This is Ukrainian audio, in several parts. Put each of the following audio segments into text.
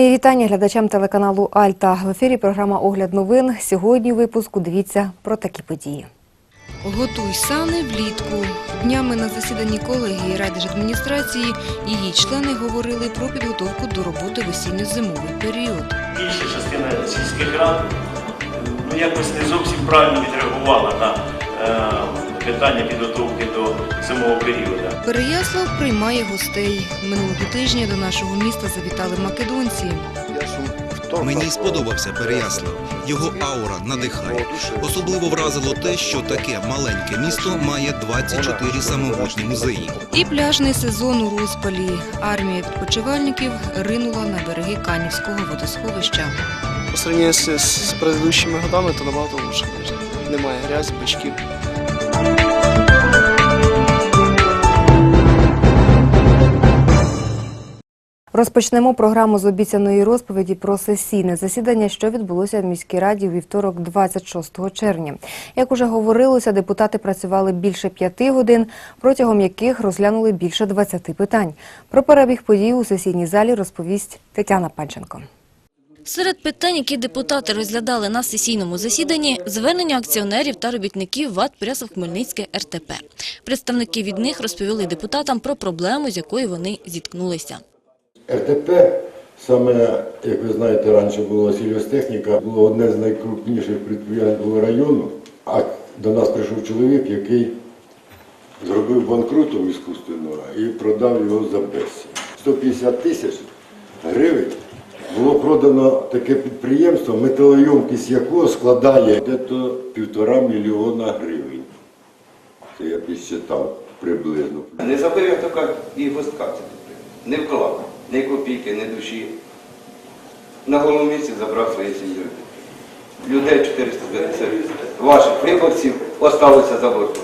Мої вітання глядачам телеканалу Альта. В ефірі програма Огляд новин. Сьогодні у випуску дивіться про такі події. Готуй сани влітку. Днями на засіданні колегії райдержадміністрації її члени говорили про підготовку до роботи в осінньо-зимовий період. більша частина сільських рад ну, якось не зовсім правильно відреагувала на питання підготовки до зимового періоду. Переяслав приймає гостей. Минулого тижня до нашого міста завітали македонці. Мені сподобався Переяслав. Його аура надихає. Особливо вразило те, що таке маленьке місто має 24 самобутні музеї. І пляжний сезон у розпалі. Армія відпочивальників ринула на береги Канівського водосховища. По сравнению с, с предыдущими годами, то набагато лучше. Немає грязі, бичків. Розпочнемо програму з обіцяної розповіді про сесійне засідання, що відбулося в міській раді у вівторок, 26 червня. Як уже говорилося, депутати працювали більше п'яти годин, протягом яких розглянули більше 20 питань. Про перебіг подій у сесійній залі розповість Тетяна Панченко. Серед питань, які депутати розглядали на сесійному засіданні, звернення акціонерів та робітників ВАД Прясов-Хмельницьке РТП. Представники від них розповіли депутатам про проблему, з якою вони зіткнулися. РТП, саме, як ви знаєте, раніше була сільгостехніка, було одне з найкрупніших підприємств району, а до нас прийшов чоловік, який зробив банкрутом іскусственного і продав його за безцінь. 150 тисяч гривень було продано таке підприємство, металойомкість якого складає десь півтора мільйона гривень. Це я підсчитав приблизно. Не забив, як то і гостка це підприємство. Не вклав ні копійки, ні душі. На голову місці забрав своєю сім'єю. Людей 450 ваших виборців осталося за бортом.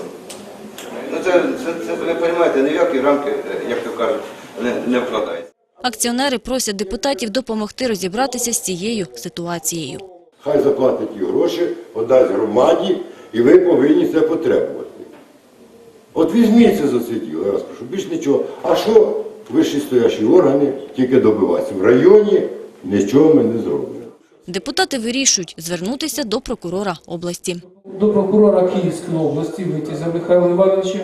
Ну це, це, це ви розумієте, ніякі рамки, як то кажуть, не, не вкладається. Акціонери просять депутатів допомогти розібратися з цією ситуацією. Хай заплатить ті гроші, подасть громаді, і ви повинні це потребувати. От візьміться за це діло, я вас прошу, більш нічого. А що вищі стоящі органи тільки добиваються? В районі нічого ми не зробимо. Депутати вирішують звернутися до прокурора області. до прокурора Київської області Витязя Михайла Івановича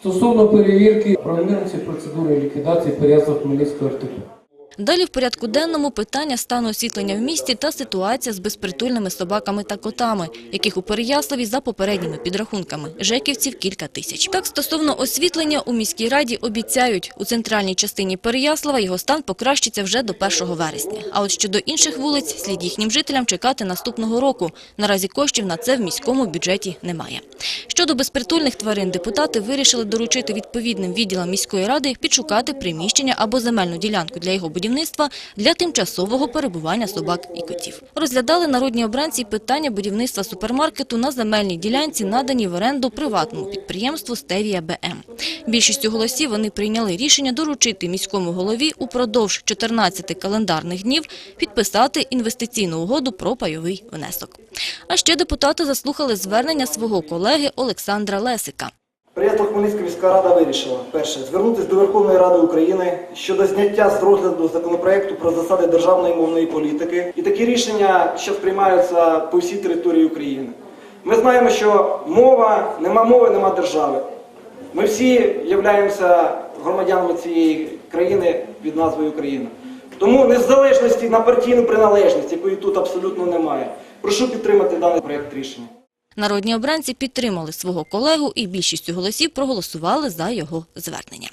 стосовно перевірки правомірності процедури ліквідації Переяслав Хмельницького РТП. Далі в порядку денному питання стану освітлення в місті та ситуація з безпритульними собаками та котами, яких у Переяславі за попередніми підрахунками жеківців кілька тисяч. Так, стосовно освітлення у міській раді обіцяють, у центральній частині Переяслава його стан покращиться вже до 1 вересня. А от щодо інших вулиць, слід їхнім жителям чекати наступного року. Наразі коштів на це в міському бюджеті немає. Щодо безпритульних тварин, депутати вирішили доручити відповідним відділам міської ради підшукати приміщення або земельну ділянку для його будівництва для тимчасового перебування собак і котів. Розглядали народні обранці питання будівництва супермаркету на земельній ділянці, наданій в оренду приватному підприємству «Стевія БМ». Більшістю голосів вони прийняли рішення доручити міському голові упродовж 14 календарних днів підписати інвестиційну угоду про пайовий внесок. А ще депутати заслухали звернення свого колеги Олександра Лесика. Приятел Хмельницька міська рада вирішила перше звернутися до Верховної Ради України щодо зняття з розгляду законопроекту про засади державної мовної політики. І такі рішення ще приймаються по всій території України. Ми знаємо, що мова, нема мови, нема держави. Ми всі являємося громадянами цієї країни під назвою Україна. Тому незалежності на партійну приналежність, якої тут абсолютно немає. Прошу підтримати даний проект рішення. Народні обранці підтримали свого колегу і більшістю голосів проголосували за його звернення.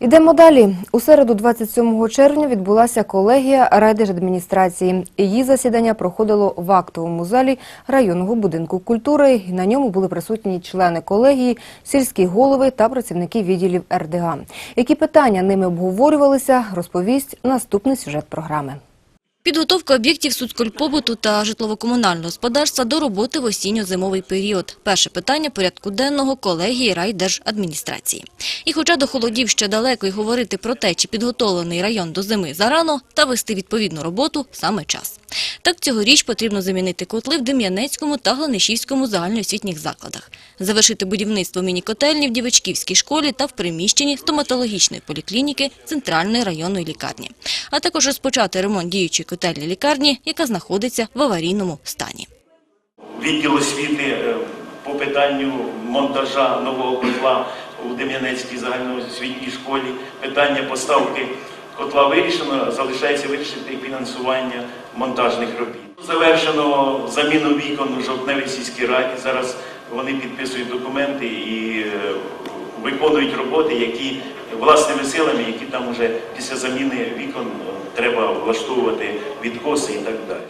Ідемо далі. У середу, 27 червня, відбулася колегія райдержадміністрації. Її засідання проходило в актовому залі районного будинку культури. На ньому були присутні члени колегії, сільські голови та працівники відділів РДА. Які питання ними обговорювалися, розповість наступний сюжет програми. Підготовка об'єктів соцкультпобуту та житлово-комунального господарства до роботи в осінньо-зимовий період. Перше питання порядку денного колегії райдержадміністрації. І хоча до холодів ще далеко й говорити про те, чи підготовлений район до зими зарано, та вести відповідну роботу – саме час. Так цьогоріч потрібно замінити котли в Дем'янецькому та Гланишівському загальноосвітніх закладах, завершити будівництво міні-котельні в Дівочківській школі та в приміщенні стоматологічної поліклініки Центральної районної лікарні, а також розпочати ремонт діючої котельні лікарні, яка знаходиться в аварійному стані. Відділ освіти е, по питанню монтажа нового котла у Дем'янецькій загальноосвітній школі. Питання поставки котла вирішено, залишається вирішити фінансування монтажних робіт. Завершено заміну вікон у Жовтневій сільській раді. Зараз вони підписують документи і е, виконують роботи, які власними силами, які там вже після заміни вікон е, треба влаштовувати відкоси і так далі.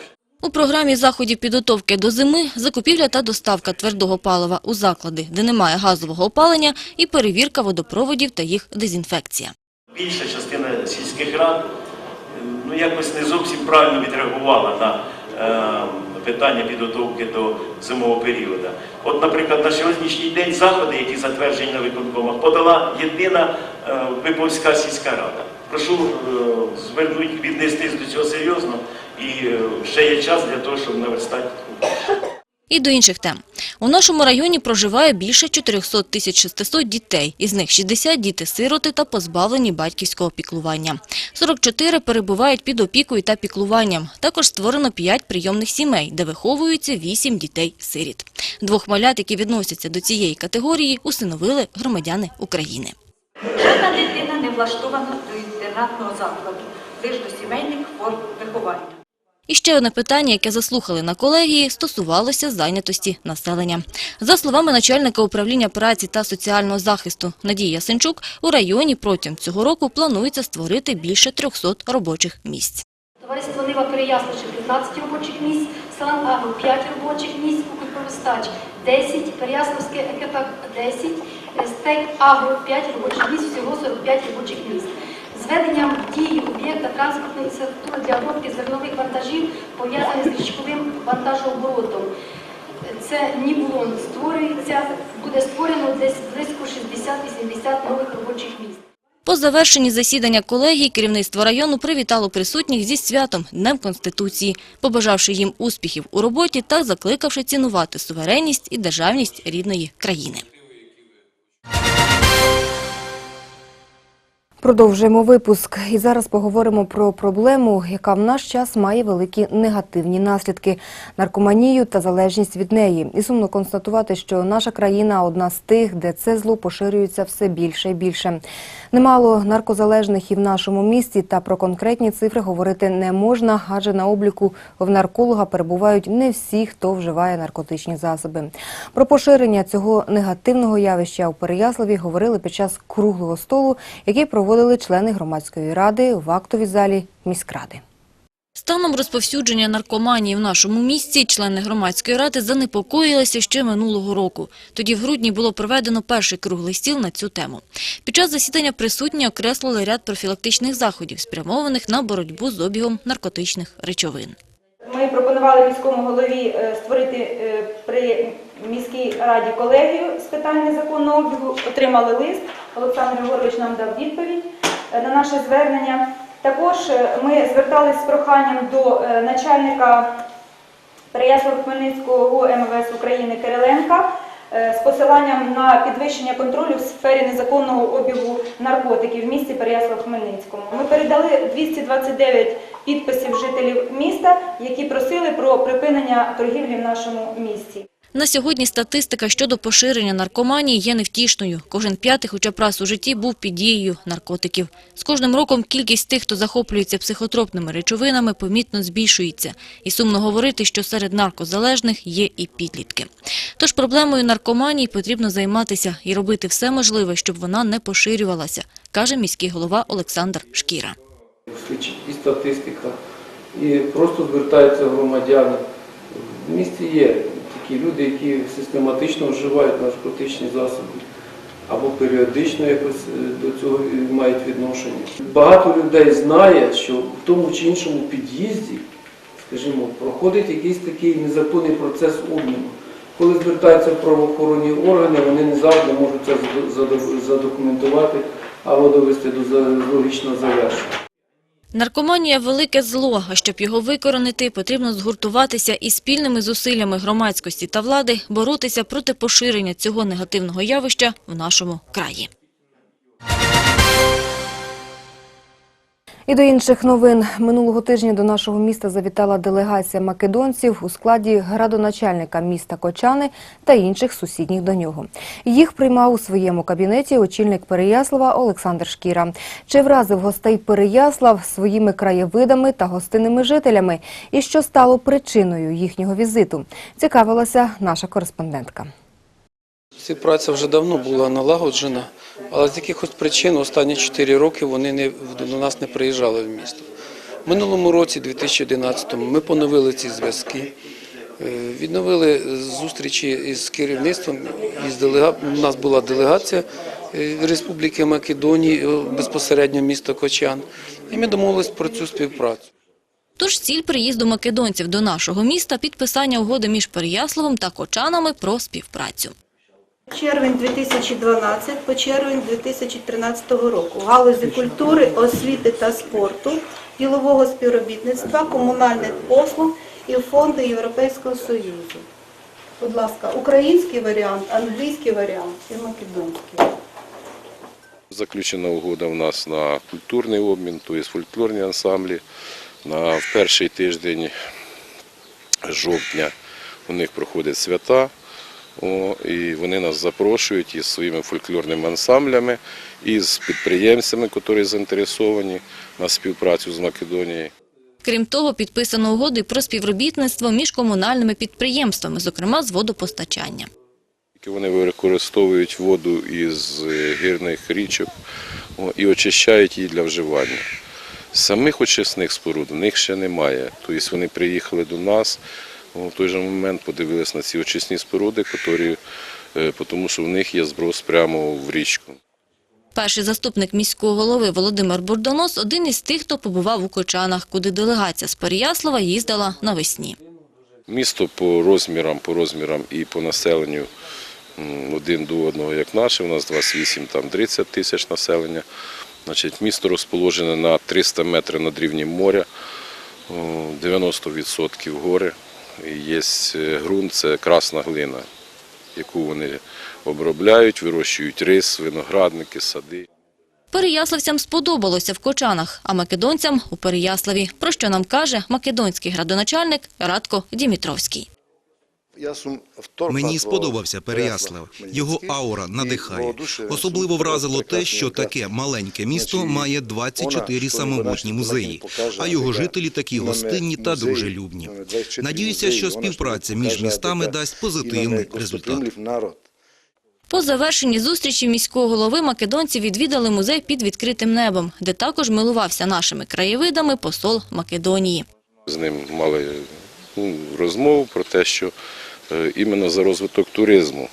У програмі заходів підготовки до зими закупівля та доставка твердого палива у заклади, де немає газового опалення, і перевірка водопроводів та їх дезінфекція. Більша частина сільських рад ну, якось не зовсім правильно відреагувала на е, питання підготовки до зимового періоду. От, наприклад, на сьогоднішній день заходи, які затверджені на виконкомах, подала єдина е, Виповська сільська рада. Прошу е, звернути, віднестись до цього серйозно і е, ще є час для того, щоб наверстати. І до інших тем. У нашому районі проживає більше 400 тисяч 600 дітей. Із них 60 – діти-сироти та позбавлені батьківського піклування. 44 перебувають під опікою та піклуванням. Також створено 5 прийомних сімей, де виховуються 8 дітей-сиріт. Двох малят, які відносяться до цієї категорії, усиновили громадяни України. Жодна дитина не влаштована до інтернатного закладу, лише до сімейних форм виховання. І ще одне питання, яке заслухали на колегії, стосувалося зайнятості населення. За словами начальника управління праці та соціального захисту Надії Ясенчук, у районі протягом цього року планується створити більше 300 робочих місць. Товариство Нива Переяславичі 15 робочих місць, Селан Агро 5 робочих місць, Кукольпровистач 10, Переяславське ЕКП 10, Стек Агро 5 робочих місць, всього 45 робочих місць. Зведенням дії об'єкта транспортної інфраструктури для обробки зернових вантажів пов'язаних з річковим вантажооборотом. Це Нібулон створюється, буде створено десь близько 60-80 нових робочих місць. По завершенні засідання колегії керівництво району привітало присутніх зі святом Днем Конституції, побажавши їм успіхів у роботі та закликавши цінувати суверенність і державність рідної країни. Продовжуємо випуск і зараз поговоримо про проблему, яка в наш час має великі негативні наслідки – наркоманію та залежність від неї. І сумно констатувати, що наша країна одна з тих, де це зло поширюється все більше і більше. Немало наркозалежних і в нашому місті, та про конкретні цифри говорити не можна, адже на обліку в нарколога перебувають не всі, хто вживає наркотичні засоби. Про поширення цього негативного явища у Переяславі говорили під час круглого столу, який проводили члени громадської ради в актовій залі міськради. Станом розповсюдження наркоманії в нашому місті члени громадської ради занепокоїлися ще минулого року. Тоді в грудні було проведено перший круглий стіл на цю тему. Під час засідання присутні окреслили ряд профілактичних заходів, спрямованих на боротьбу з обігом наркотичних речовин. Ми пропонували міському голові е, створити е, при міській раді колегію з питань незаконного обігу. Отримали лист. Олександр Григорович нам дав відповідь е, на наше звернення. Також е, ми зверталися з проханням до е, начальника Переяслав-Хмельницького МВС України Кириленка е, з посиланням на підвищення контролю в сфері незаконного обігу наркотиків в місті Переяслав-Хмельницькому. Ми передали 229 підписів жителів міста, які просили про припинення торгівлі в нашому місті. На сьогодні статистика щодо поширення наркоманії є невтішною. Кожен п'ятий хоча б раз у житті був під дією наркотиків. З кожним роком кількість тих, хто захоплюється психотропними речовинами, помітно збільшується. І сумно говорити, що серед наркозалежних є і підлітки. Тож проблемою наркоманії потрібно займатися і робити все можливе, щоб вона не поширювалася, каже міський голова Олександр Шкіра. і статистика, і просто звертаються громадяни. В місті є такі люди, які систематично вживають наркотичні засоби або періодично якось е, до цього мають відношення. Багато людей знає, що в тому чи іншому під'їзді, скажімо, проходить якийсь такий незаконний процес обміну. Коли звертаються правоохоронні органи, вони не завжди можуть це задокументувати або довести до логічного завершення. Наркоманія – велике зло, а щоб його викоронити, потрібно згуртуватися і спільними зусиллями громадськості та влади боротися проти поширення цього негативного явища в нашому краї. І до інших новин. Минулого тижня до нашого міста завітала делегація македонців у складі градоначальника міста Кочани та інших сусідніх до нього. Їх приймав у своєму кабінеті очільник Переяслава Олександр Шкіра. Чи вразив гостей Переяслав своїми краєвидами та гостинними жителями? І що стало причиною їхнього візиту? Цікавилася наша кореспондентка. Співпраця вже давно була налагоджена, але з якихось причин останні 4 роки вони не, до нас не приїжджали в місто. Минулому році, 2011-му, ми поновили ці зв'язки, е, відновили зустрічі із керівництвом, у нас була делегація е, Республіки Македонії, е, безпосередньо місто Кочан, і ми домовились про цю співпрацю. Тож ціль приїзду македонців до нашого міста – підписання угоди між Переяславом та Кочанами про співпрацю. Червень 2012 по червень 2013 року галузі культури, освіти та спорту, ділового співробітництва, комунальних послуг і фонди Європейського Союзу. Будь ласка, український варіант, англійський варіант і македонський. Заключена угода в нас на культурний обмін, тобто фольклорні ансамблі. На перший тиждень жовтня у них проходять свята. О, і вони нас запрошують із своїми фольклорними ансамблями, і з підприємцями, які заінтересовані на співпрацю з Македонією. Крім того, підписано угоди про співробітництво між комунальними підприємствами, зокрема з водопостачання. Вони використовують воду із е, гірних річок і очищають її для вживання. Самих очисних споруд в них ще немає. Тобто вони приїхали до нас в той же момент, подивилися на ці очисні споруди, котрі, е, тому що в них є зброс прямо в річку. Перший заступник міського голови Володимир Бурдонос – один із тих, хто побував у Кочанах, куди делегація з Переяслава їздила навесні. Місто по розмірам, по розмірам і по населенню один до одного, як наше. У нас 28, там 30 тисяч населення. Значить, місто розположене на 300 метрів над рівнем моря, 90% гори. Є е, ґрунт, це красна глина, яку вони обробляють, вирощують рис, виноградники, сади. Переяславцям сподобалося в Кочанах, а македонцям – у Переяславі. Про що нам каже македонський градоначальник Радко Дімітровський. Мені сподобався Переяслав. Його аура надихає. Особливо вразило те, що таке маленьке місто має 24 самобутні музеї, а його жителі такі гостинні та дружелюбні. Надіюся, що співпраця між містами дасть позитивний результат. По завершенні зустрічі міського голови македонці відвідали музей під відкритим небом, де також милувався нашими краєвидами посол Македонії. З ним мали ну, розмову про те, що е, іменно за розвиток туризму.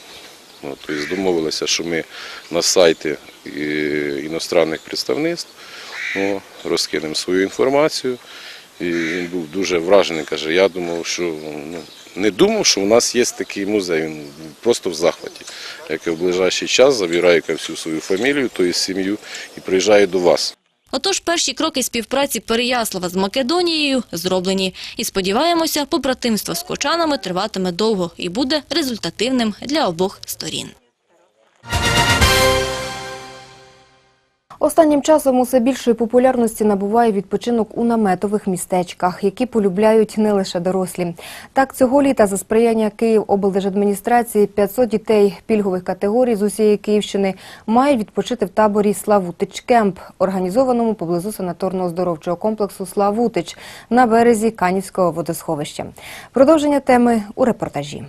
Ну, тобто домовилися, що ми на сайті е, іностранних представництв ну, розкинемо свою інформацію. І він був дуже вражений, каже, я думав, що ну, не думав, що у нас є такий музей. Він просто в захваті. Як в ближайший час забирає всю свою фамілію, тобто сім'ю, і приїжджає до вас. Отож, перші кроки співпраці Переяслава з Македонією зроблені. І сподіваємося, побратимство з кочанами триватиме довго і буде результативним для обох сторін. Останнім часом усе більшої популярності набуває відпочинок у наметових містечках, які полюбляють не лише дорослі. Так, цього літа за сприяння Київ – 500 дітей пільгових категорій з усієї Київщини мають відпочити в таборі «Славутич Кемп», організованому поблизу санаторно-оздоровчого комплексу «Славутич» на березі Канівського водосховища. Продовження теми у репортажі.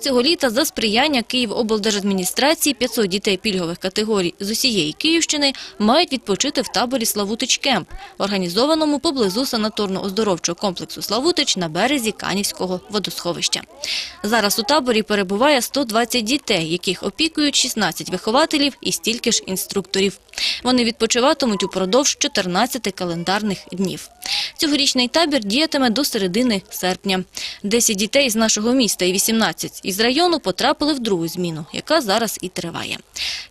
Цього літа за сприяння Київоблдержадміністрації 500 дітей пільгових категорій з усієї Київщини мають відпочити в таборі «Славутич Кемп», організованому поблизу санаторно-оздоровчого комплексу «Славутич» на березі Канівського водосховища. Зараз у таборі перебуває 120 дітей, яких опікують 16 вихователів і стільки ж інструкторів. Вони відпочиватимуть упродовж 14 календарних днів. Цьогорічний табір діятиме до середини серпня. 10 дітей з нашого міста і 18 із району потрапили в другу зміну, яка зараз і триває.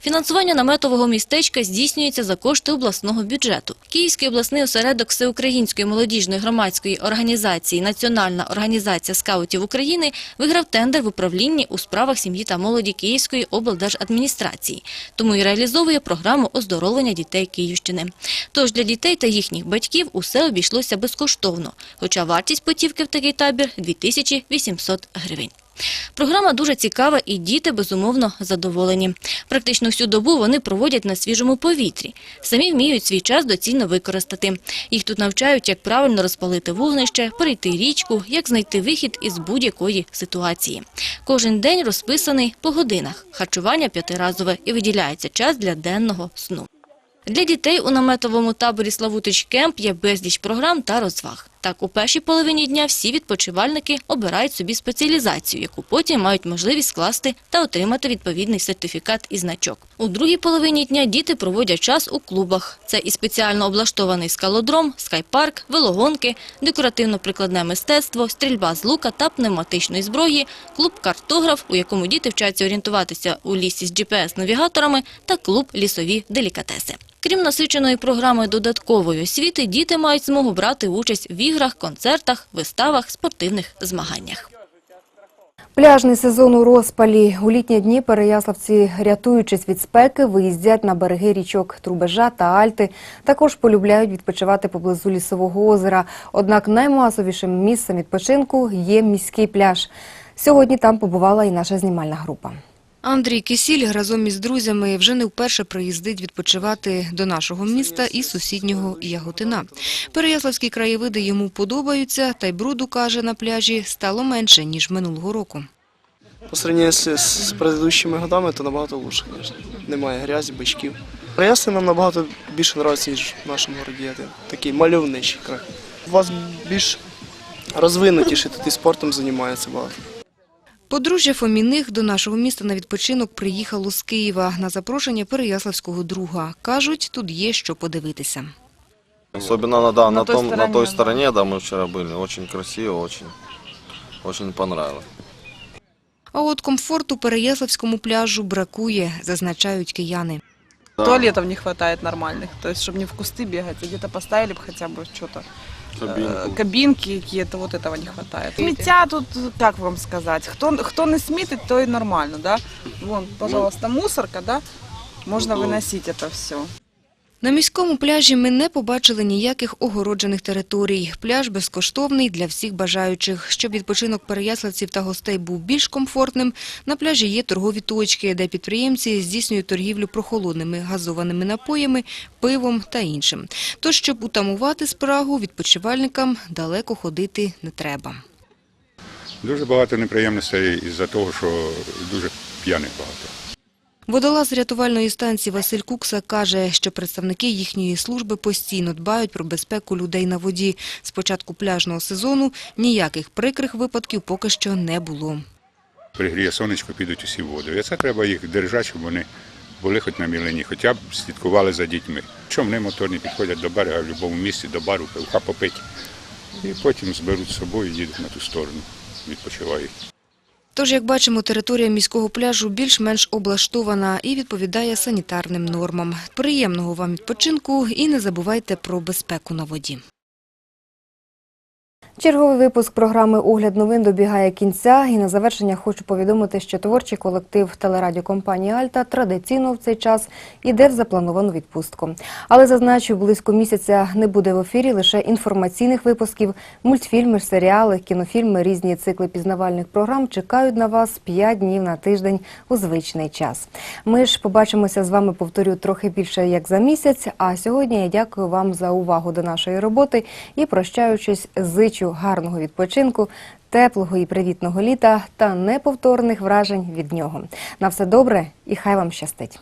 Фінансування наметового містечка здійснюється за кошти обласного бюджету. Київський обласний осередок Всеукраїнської молодіжної громадської організації Національна організація скаутів України виграв тендер в управлінні у справах сім'ї та молоді Київської облдержадміністрації, тому і реалізовує програму оздоровлення дітей Київщини. Тож для дітей та їхніх батьків усе обійшлося безкоштовно, хоча вартість путівки в такий табір – 2800 гривень. Програма дуже цікава і діти, безумовно, задоволені. Практично всю добу вони проводять на свіжому повітрі. Самі вміють свій час доцільно використати. Їх тут навчають, як правильно розпалити вогнище, перейти річку, як знайти вихід із будь-якої ситуації. Кожен день розписаний по годинах. Харчування п'ятиразове і виділяється час для денного сну. Для дітей у наметовому таборі Славутич Кемп є безліч програм та розваг. Так, у першій половині дня всі відпочивальники обирають собі спеціалізацію, яку потім мають можливість скласти та отримати відповідний сертифікат і значок. У другій половині дня діти проводять час у клубах. Це і спеціально облаштований скалодром, скайпарк, велогонки, декоративно-прикладне мистецтво, стрільба з лука та пневматичної зброї, клуб «Картограф», у якому діти вчаться орієнтуватися у лісі з GPS-навігаторами, та клуб «Лісові делікатеси». Крім насиченої програми додаткової освіти, діти мають змогу брати участь в іграх, концертах, виставах, спортивних змаганнях. Пляжний сезон у розпалі. У літні дні переяславці, рятуючись від спеки, виїздять на береги річок Трубежа та Альти. Також полюбляють відпочивати поблизу лісового озера. Однак наймасовішим місцем відпочинку є міський пляж. Сьогодні там побувала і наша знімальна група. Андрій Кисіль разом із друзями вже не вперше приїздить відпочивати до нашого міста і сусіднього Яготина. Переяславські краєвиди йому подобаються, та й бруду, каже, на пляжі стало менше, ніж минулого року. По сравнению з, з предыдущими годами, то набагато лучше, звісно. Немає грязі, бичків. Проясни нам набагато більше подобається, ніж в нашому городі. Такий мальовничий край. У вас більш розвинутіше, тут і спортом займається багато. Подружжя Фоміних до нашого міста на відпочинок приїхало з Києва на запрошення переяславського друга. Кажуть, тут є що подивитися. Особенно на, да, на, том, на той стороне, да, мы вчера были. Очень красиво, очень, очень понравилось. А от комфорту Переяславському пляжу бракує, зазначають кияни. Да. Туалетов не хватает нормальных, то есть, чтобы не в кусты бегать, а где-то поставили бы хотя бы что-то. Кабинку. Э, Кабинки какие-то, вот этого не хватает. Сміття тут, как вам сказать, хто, хто не смітить, то и нормально, да? Вон, пожалуйста, мусорка, да? Можно выносить это все. На міському пляжі ми не побачили ніяких огороджених територій. Пляж безкоштовний для всіх бажаючих. Щоб відпочинок переяславців та гостей був більш комфортним, на пляжі є торгові точки, де підприємці здійснюють торгівлю прохолодними газованими напоями, пивом та іншим. Тож, щоб утамувати спрагу, відпочивальникам далеко ходити не треба. Дуже багато неприємностей із-за того, що дуже п'яних багато. Водолаз рятувальної станції Василь Кукса каже, що представники їхньої служби постійно дбають про безпеку людей на воді. З початку пляжного сезону ніяких прикрих випадків поки що не було. Пригріє сонечко, підуть усі в воду. І це треба їх держати, щоб вони були хоч на мілені, хоча б слідкували за дітьми. Човни моторні підходять до берега в будь-якому місці, до бару, пивка попити. І потім зберуть з собою і їдуть на ту сторону, відпочивають. Тож, як бачимо, територія міського пляжу більш-менш облаштована і відповідає санітарним нормам. Приємного вам відпочинку і не забувайте про безпеку на воді. Черговий випуск програми Огляд новин добігає кінця. І на завершення хочу повідомити, що творчий колектив телерадіокомпанії Альта традиційно в цей час іде в заплановану відпустку. Але зазначу, близько місяця не буде в ефірі лише інформаційних випусків. Мультфільми, серіали, кінофільми, різні цикли пізнавальних програм чекають на вас 5 днів на тиждень у звичний час. Ми ж побачимося з вами, повторю, трохи більше як за місяць. А сьогодні я дякую вам за увагу до нашої роботи і прощаючись, зичу Хочу гарного відпочинку, теплого і привітного літа та неповторних вражень від нього. На все добре і хай вам щастить.